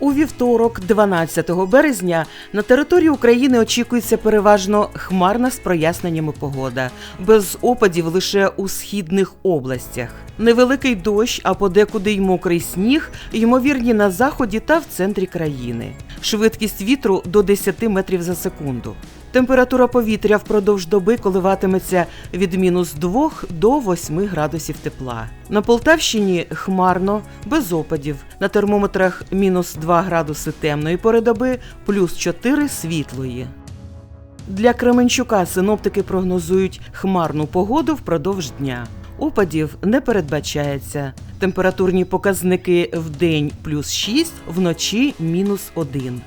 У вівторок, 12 березня, на території України очікується переважно хмарна з проясненнями погода, без опадів лише у східних областях. Невеликий дощ, а подекуди й мокрий сніг, ймовірні на заході та в центрі країни. Швидкість вітру до 10 метрів за секунду. Температура повітря впродовж доби коливатиметься від мінус 2 до 8 градусів тепла. На Полтавщині хмарно, без опадів. На термометрах мінус 2 градуси темної пори доби, плюс 4 світлої. Для Кременчука синоптики прогнозують хмарну погоду впродовж дня. Опадів не передбачається. Температурні показники в день плюс 6, вночі мінус 1.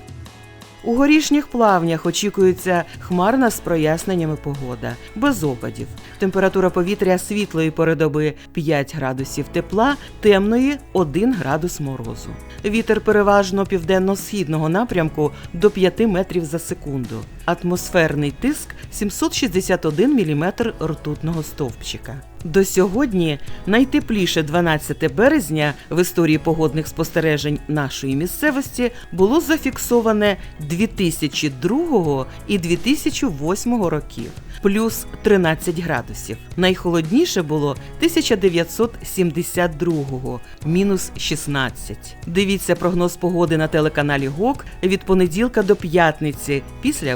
У горішніх плавнях очікується хмарна з проясненнями погода, без опадів. Температура повітря світлої передоби доби 5 градусів тепла, темної 1 градус морозу. Вітер переважно південно-східного напрямку до 5 метрів за секунду. Атмосферний тиск 761 мм ртутного стовпчика. До сьогодні найтепліше 12 березня в історії погодних спостережень нашої місцевості було зафіксоване 2002 і 2008 років, плюс 13 градусів. Найхолодніше було 1972, мінус 16. Дивіться прогноз погоди на телеканалі ГОК від понеділка до п'ятниці після